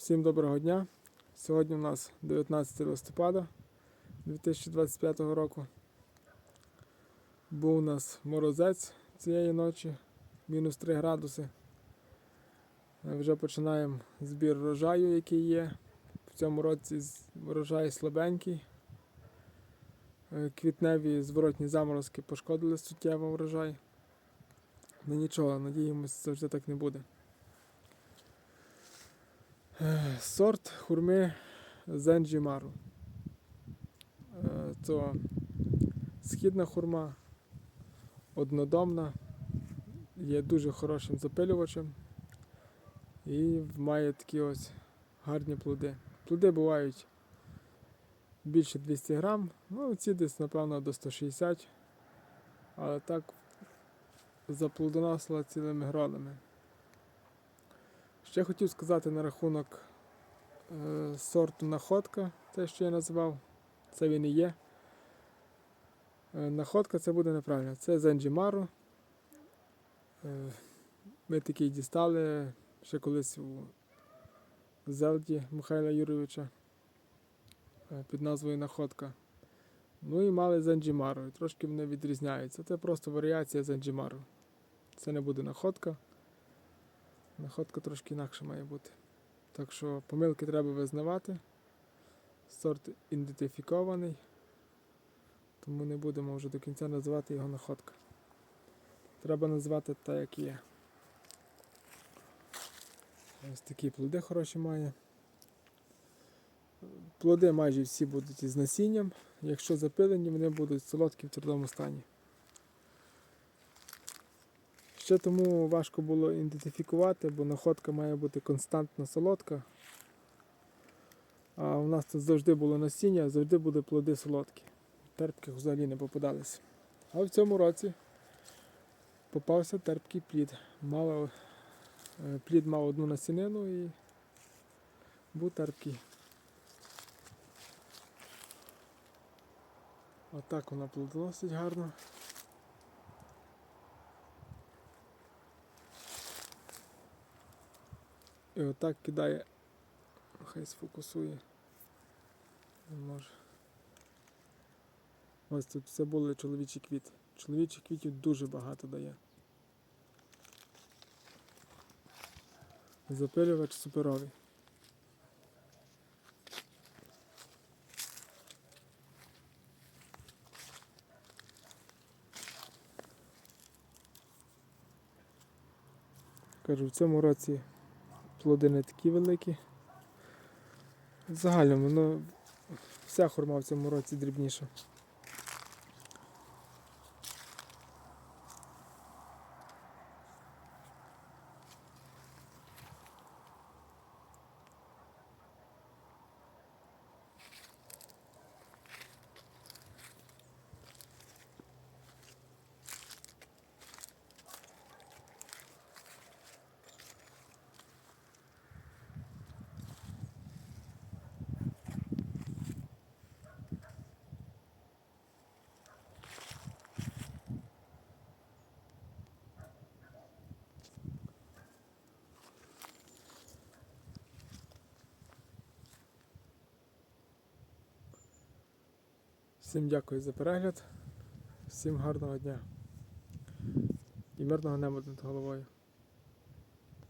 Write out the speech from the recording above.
Всім доброго дня. Сьогодні у нас 19 листопада 2025 року. Був у нас морозець цієї ночі, мінус 3 градуси. Е, Вже починаємо збір врожаю, який є. В цьому році врожай слабенький. Е, Квітневі зворотні заморозки пошкодили суттєво врожай. Ну нічого, надіємося, завжди так не буде. Сорт хурми Зенджімару. Е, Це східна хурма, однодомна, є дуже хорошим запилювачем і має такі ось гарні плоди. Плоди бувають більше 200 грам, ну ці десь, напевно, до 160, але так заплодоносила цілими гронами. Ще хотів сказати на рахунок е, сорту находка, те, що я назвав, це він і є. Е, находка це буде неправильно. Це Зенджімару. Е, ми такий дістали ще колись у Зелді Михайла Юрійовича е, під назвою Находка. Ну і мали Зенджімару. Трошки вони відрізняються. Це просто варіація Зенджімару. Це не буде находка. Находка трошки інакше має бути. Так що помилки треба визнавати. Сорт ідентифікований, тому не будемо вже до кінця називати його находка. Треба назвати так, як є. Ось такі плоди хороші має. Плоди майже всі будуть із насінням. Якщо запилені, вони будуть солодкі в твердому стані. Ще тому важко було ідентифікувати, бо находка має бути константно солодка. А у нас тут завжди було насіння, завжди були плоди солодкі. Терпких взагалі не попадалися. А в цьому році попався терпкий плід. Мало, е, плід мав одну насінину і був терпкий. Отак вона плодоносить гарно. І отак кидає. Хай сфокусує. Не може. Ось тут все були чоловічі квіти. Чоловічих квітів дуже багато дає. Запилювач суперовий. Кажу, в цьому році плоди не такі великі. В загальному, ну, вся хурма в цьому році дрібніша. Всім дякую за перегляд. Всім гарного дня. І мирного неба над головою.